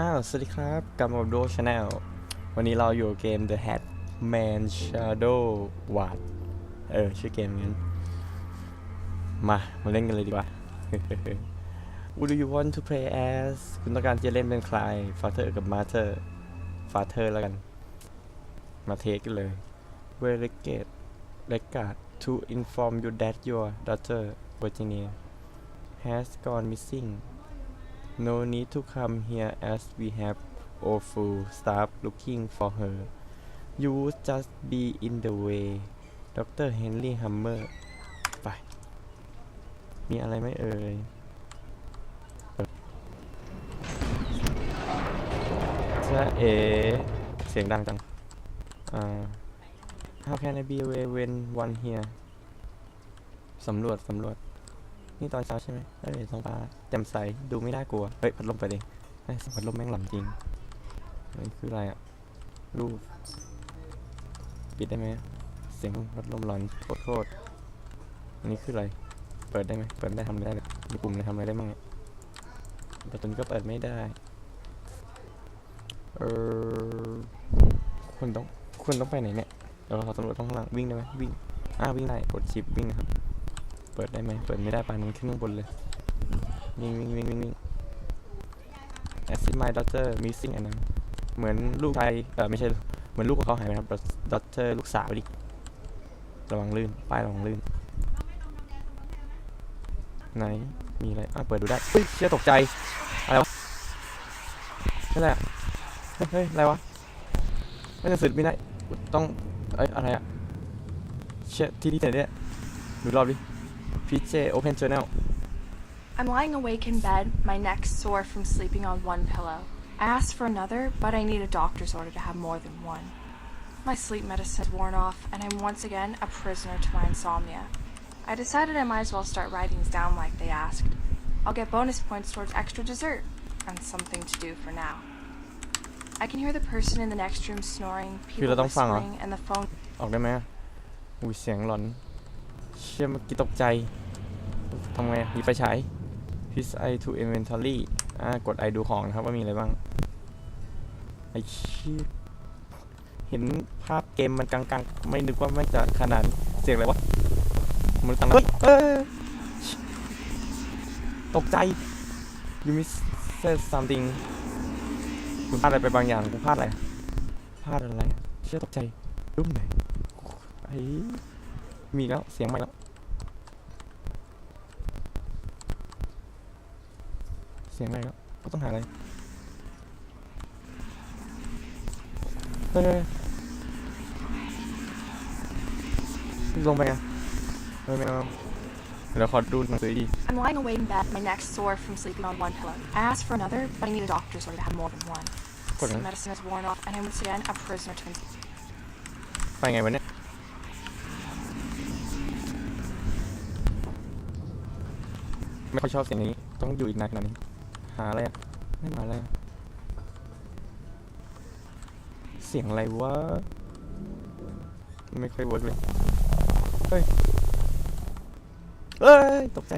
อ้าว สวัสดีครับกลับมาดูชาแนลวันนี้เราอยู่เกม The Hat Man Shadow Ward เออ ชื่อเกมงั้น มา มาเล่นกันเลยดีกว่า What do you want to play as คุณต้องการจะเล่นเป็นใคร Father กับ Mother Father แล้วกัน มาเทสกันเลย Where r e g a t e Regard to inform you that your daughter Virginia has gone missing No need to come here as we have awful staff looking for her. You would just be in the way. Dr. Henry Hammer ไป มีอะไรไหมเอ่ย จะเอ เสียงดังจัง อ่า How can I be away when one here สำรวจ สำรวจ นี่ตอนเช้าใช่ไหมเอ้ยท้องฟ้าแจ่มใส ดูไม่น่ากลัว เฮ้ย พัดลมไปดิไอ้ยพัดลมแม่งหลังจริงนี่คืออะไรอะรูป ปิดได้ไหม เสียงพัดลมหลอนโคตรโคตรอันนี้คืออะไร เปิดได้ไหม เปิดได้ทำไม่ได้เลยมีปุ่มอะไรทำอะไรได้บ้างเนี่ยประตูนี้ก็เปิดไม่ได้ เออคนต้องคนต้องไปไหนเนี่ย เดี๋ยวเราสำรวจท้องข้างล่าง วิ่งได้ไหมวิ่ง อ่าวิ่งได้ กดชิปวิ่งนะครับ เปิดได้ไหมเปิดไม่ได้ปานมันขึ้นข้างบนเลยวิ่งวิ่งวิ่งวิ่งวิ่ง Acid my daughter missing อันนั้นเหมือนลูกชายเออไม่ใช่เหมือนลูกของเขาหายไปครับ daughter ลูกสาวดิระวังลื่นป้ายระวังลื่นไหนมีอะไรอะเปิดดูได้เฮ้ยเชี่ยตกใจอะไรวะไม่ไรอะเฮ้ยเฮ้ยอะไรวะไม่จะสืบไม่ได้ต้องเอ้ยอะไรอะเชี่ยที่ที่ไหนเนี่ยดูรอบดิ PJ Open Journal I'm lying awake in bed, my neck sore from sleeping on one pillow. I asked for another, but I need a doctor's order to have more than one. My sleep medicine is worn off, and I'm once again a prisoner to my insomnia. I decided I might as well start writing these down like they asked. I'll get bonus points towards extra dessert, and something to do for now. I can hear the person in the next room snoring, people don't find, huh? whispering, and the phone ออกได้ไหมอะอุ้ยเสียงหลอน เชี่ยเมื่อกี้ตกใจทำไงอะมีไฟฉาย His eye to inventory อ่ากดไอดูของนะครับว่ามีอะไรบ้างไอชี้ยเห็นภาพเกมมันกลางๆ ไม่นึกว่าแม่งจะขนาดนี้เสียงอะไรวะมันตังเฮ้ยเอ้ยตกใจ you miss said something คุณพลาดอะไรไปบางอย่างคุณพลาดอะไรพลาดอะไร เชี่ยตกใจรุ่มไหนไอ้ มีแล้ว เสียงใหม่แล้ว เสียงใหม่แล้วก็ต้องหาอะไร เฮ้ยเฮ้ยเฮ้ยลงไปไงเฮ้ยไม่เอาเดี๋ยวขอดูหนังสือดี I'm lying awake in bed, my neck sore from sleeping on one pillow. I asked for another, but I need a doctor's order to have more than one. Hold Sleep on. medicine is worn off, and I'm once again a prisoner to my ไปไงวะเนี่ย ไม่ค่อยชอบเสียงนี้ ต้องอยู่อีกนานขนาดนี้ หาอะไรอะไม่มาแล้ว เสียงอะไรวะ ไม่ค่อยเวิร์กเลย เฮ้ย เฮ้ย ตกใจ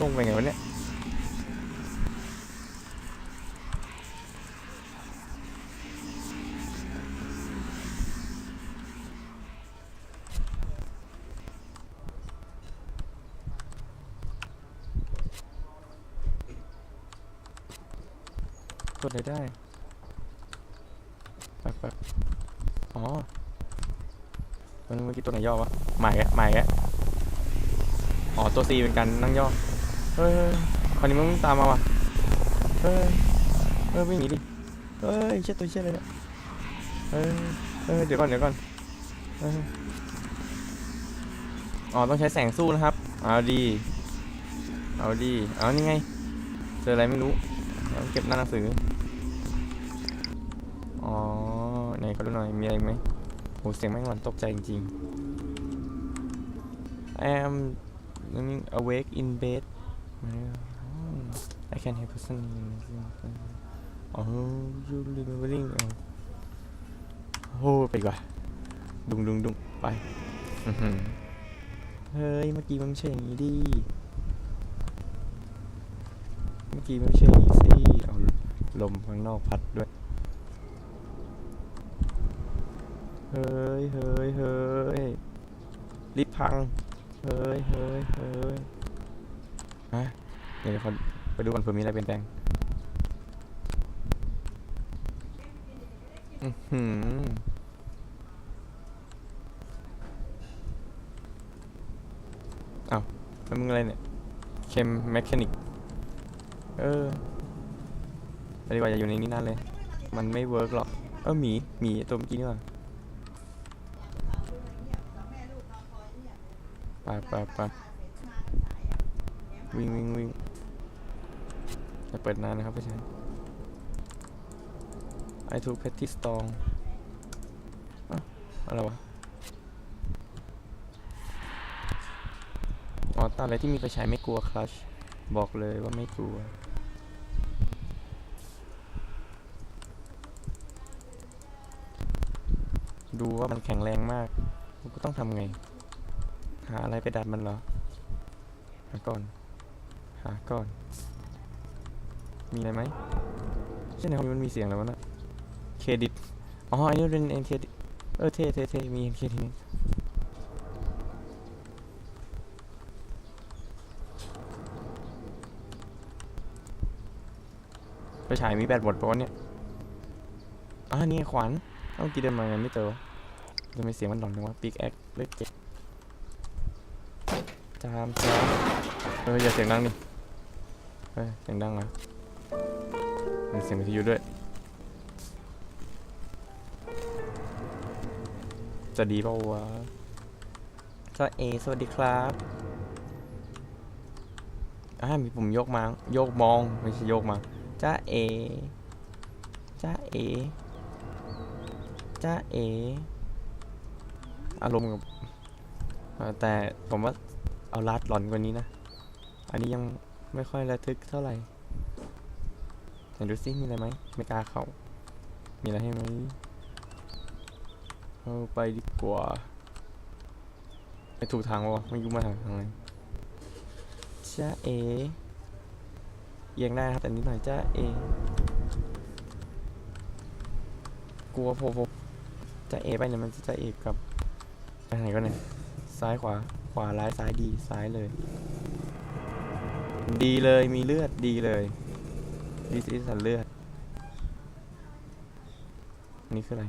ตรงไปไงวะเนี่ย ดอะไรได้แป๊บแป๊บอ๋อมันเมื่อกี้ตัวไหนย่อวะใหม่แกใหม่แกอ๋อตัว C เป็นการนั่งย่อเฮ้ยคราวนี้มึงตามมาว่ะเฮ้ยเฮ้ยวิ่งหนีดิเฮ้ยเชี่ยตัวเชี่ยอะไรเนี่ยเฮ้ยเฮ้ยเดี๋ยวก่อนเดี๋ยวก่อนอ๋อต้องใช้แสงสู้นะครับเอาดีเอาดีเอานี่ไงเจออะไรไม่รู้เอาเก็บหน้าหนังสือ อ๋อไหนเขาดูหน่อยมีอะไรไหมโหเสียงแม่งหลอนตกใจจริงๆ I am awake in bed I can hear person oh you remembering โอ้ไปกว่าดุงดุงดุงไปเฮ้ยเมื่อกี้มันไม่ใช่อย่างนี้ดิเมื่อกี้ไม่ใช่อีซี่เอาลมข้างนอกพัดด้วย เฮ้ยเฮ้ยเฮ้ยลิฟพัง เฮ้ยเฮ้ยเฮ้ยฮะเดี๋ยวคนไปดูก่อนเผื่อมีอะไรเปลี่ยนแปลงอือหืออ้าแล้วมึงอะไรเนี่ย เคมแมคานิก เออไปดีกว่าอย่าอยู่ในนี้นานเลย มันไม่เวิร์กหรอก เออหมี หมีตัวเมื่อกี้นี่ว่า ไปไปไปวิ่งวิ่งวิ่งอย่าเปิดนานนะครับพี่ชายไอทูเพตติสตองอะไรวะอ๋อตอนอะไรที่มีไฟฉายไม่กลัวคลัชบอกเลยว่าไม่กลัวดูว่ามันแข็งแรงมากกูต้องทำไง หาอะไรไปดัดมันเหรอ หาก่อน หาก่อน มีอะไรไหมใช่ในห้องนี้มันมีเสียงแล้วนะเครดิต อ๋ออันนี้เป็นเอ็นเครดิต เออเท่เท่เท่มีเอ็นเครดิตไปฉายมีแบตหมดปะวะเนี่ยอ่านี่ขวานเมื่อกี้เดินมาไงไม่เจอวะไม่เสียงมันหลอนจังวะปีกแอคเลขเจ็ด จามจามเอออย่าเสียงดังดิเฮ้ยเสียงดังเหรอมีเสียงวิทยุด้วย จะดีเปล่าวะจะเอสวัสดีครับอ่ามีปุ่มยกมาโยกมองไม่ใช่โยกมาจ้าเอจ้าเอจ้าเออารมณ์กับเอ่อแต่ผมว่า เอาลัดหลอนกว่านี้นะ อันนี้ยังไม่ค่อยระทึกเท่าไหร่ไหนดูซิมีอะไรไหมไม่กล้าเข้ามีอะไรให้ไหมเอาไปดีกว่าไปถูกทางวะไม่รู้มาทางทางไหนจ้าเอเอียงได้ครับแต่นิดหน่อยจ้าเอกลัวโผล่จะเอไปเนี่ยมันจะจะเอกับไปไหนก็เนี่ยซ้ายขวา ขวาร้ายซ้ายดีซ้ายเลย ดีเลยมีเลือดดีเลยดีสีสันเลือดนนี่คืออะไร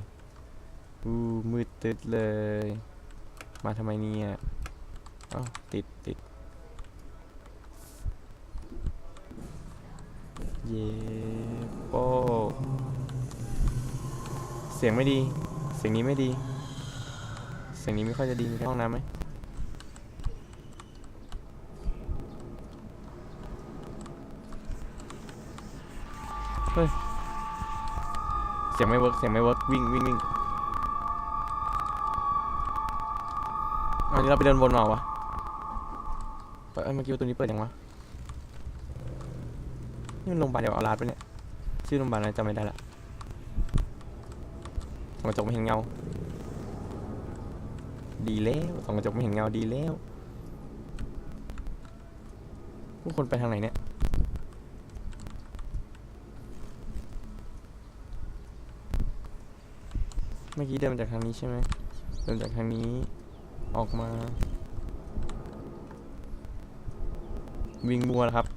อู้มืดตึดเลย มาทำไมเนี่ยอ้าวติดติดเย่โป้เสียงไม่ดี เสียงนี้ไม่ดี เสียงนี้ไม่ค่อยจะดีมีห้องน้ำไหม เฮ้ยเสียงไม่เวิร์กเสียงไม่เวิร์กวิ่งวิ่งวิ่งอันนี้เราไปเดินวนมาเหรอวะเอ้ยเมื่อกี้ตัวนี้เปิดยังวะนี่มันโรงพยาบาลเดี๋ยวอาลาดปะเนี่ยชื่อโรงพยาบาลอะไรจำไม่ได้ละส่องกระจกไม่เห็นเงา ดีแล้วส่องกระจกไม่เห็นเงาดีแล้วผู้คนไปทางไหนเนี่ย เมื่อกี้เดินมาจากทางนี้ใช่ไหมเดินจากทางนี้ออกมา วิ่งบัวแล้วครับ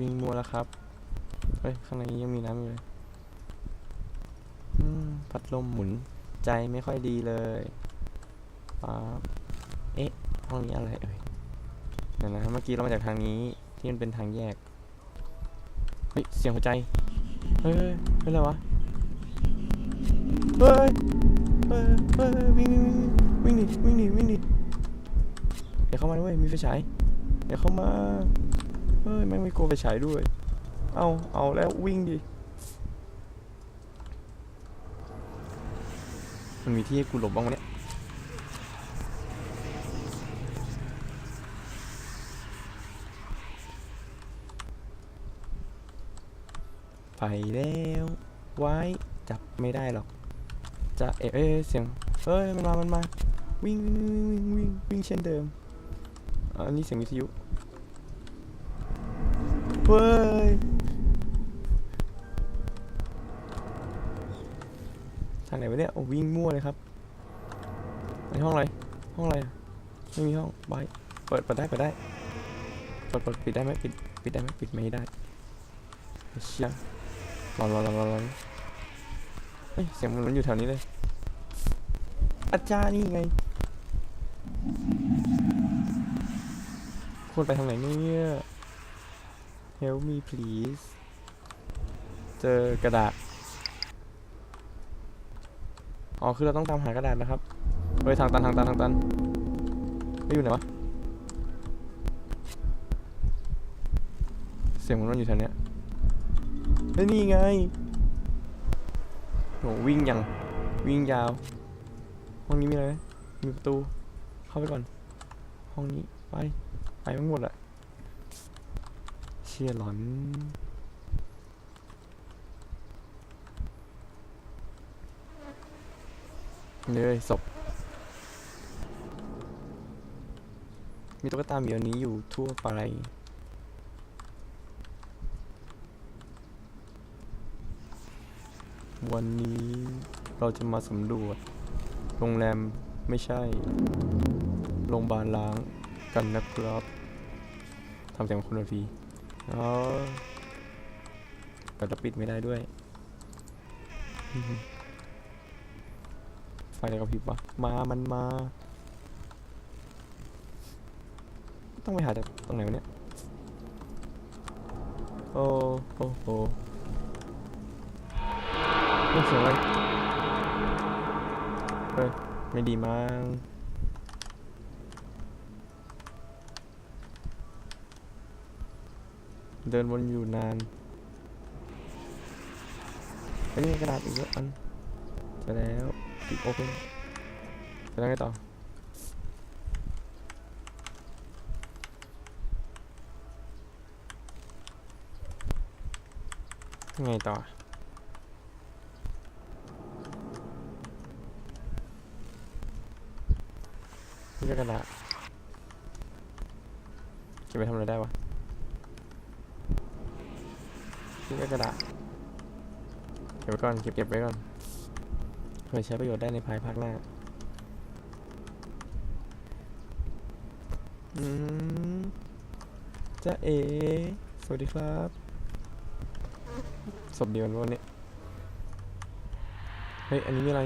วิ่งมัวแล้วครับ เฮ้ย ข้างในนี้ยังมีน้ำอยู่เลยพัดลมหมุนใจไม่ค่อยดีเลยป๊าเอ๊ะ ห้องนี้อะไรเอ่ยเดี๋ยวนะ เมื่อกี้เรามาจากทางนี้ที่มันเป็นทางแยก เฮ้ย เสียงหัวใจ เฮ้ยเป็นไรวะ เฮ้ย เฮ้ยเฮ้ยวิ่งวิ่งวิ่งวิ่งหนีวิ่งหนีวิ่งหนีเดี๋ยวเข้ามาด้วยมีไฟฉายเดี๋ยวเข้ามา เฮ้ยแม่งไม่กลัวไปฉายด้วย เอาเอาแล้ววิ่งดิ มันมีที่ให้กูหลบบ้างไหมเนี่ย ไปแล้วไว้จับไม่ได้หรอก จะเอ๊ะเอ้ยเสียงเฮ้ยมันมา มันมาวิ่งวิ่งวิ่งวิ่งวิ่งเช่นเดิม อันนี้เสียงวิทยุ เฮ้ย ทางไหนวะเนี่ยโอ้วิ่งมั่วเลยครับในห้องอะไร ห้องอะไร ไม่มีห้องบายเปิดเปิดได้เปิดได้ เปิดเปิดปิดได้ไหมปิด ปิดได้ไหมปิดไม่ได้เชี่ย รอนรอนรอนรอนรอนเฮ้ยเสียงมันอยู่แถวนี้เลย อาจารย์นี่ไงควรไปทางไหนเนี่ย Help me please เจอกระดาษ อ๋อ คือเราต้องตามหากระดาษนะครับ เฮ้ย ทางตัน ทางตัน ทางตัน ไม่อยู่ไหนวะ เสียงมันมันอยู่แถวเนี้ย เฮ้ยนี่ไงโหวิ่งยังวิ่งยาว ห้องนี้มีอะไรมีประตู เข้าไปก่อน ห้องนี้ไปไปทั้งหมดอะเชี่ยหลอนเลยศพมีตุ๊กตาเหมียวนี้อยู่ทั่วไป วันนี้เราจะมาสำรวจ โรงแรมไม่ใช่ โรงพยาบาลล้างกันนะครับทำเสียงคุณพีอ๋อแต่จะปิดไม่ได้ด้วย ไฟอะไรกับพริบวะมา มันมา ต้องไปหาจากตรงไหนวะเนี่ย โอ้โอ้ โหนี่เสียงอะไรเฮ้ยไม่ดีมั้งเดินวนอยู่นานอันนี้กระดาษอีกแล้วอันเสร็จแล้วปิดโอเพนเสร็จแล้วไงต่อไงต่อ นี่ก็กระดาษเก็บไปทำอะไรได้วะนี่ก็กระดาษเก็บไว้ก่อนเก็บเก็บไว้ก่อนเพื่อใช้ประโยชน์ได้ในภายภาคหน้าอืมจ้าเอ สวัสดีครับศพเดียวกันวันนี้ เฮ้ย อันนี้มีอะไร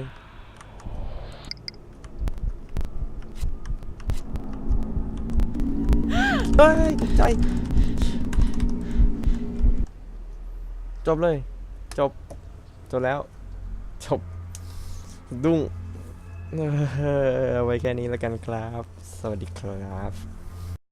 เฮ้ยใจ จบเลย จบ จบแล้ว จบ ดุ้งเอาไว้แค่นี้แล้วกันครับ สวัสดีครับ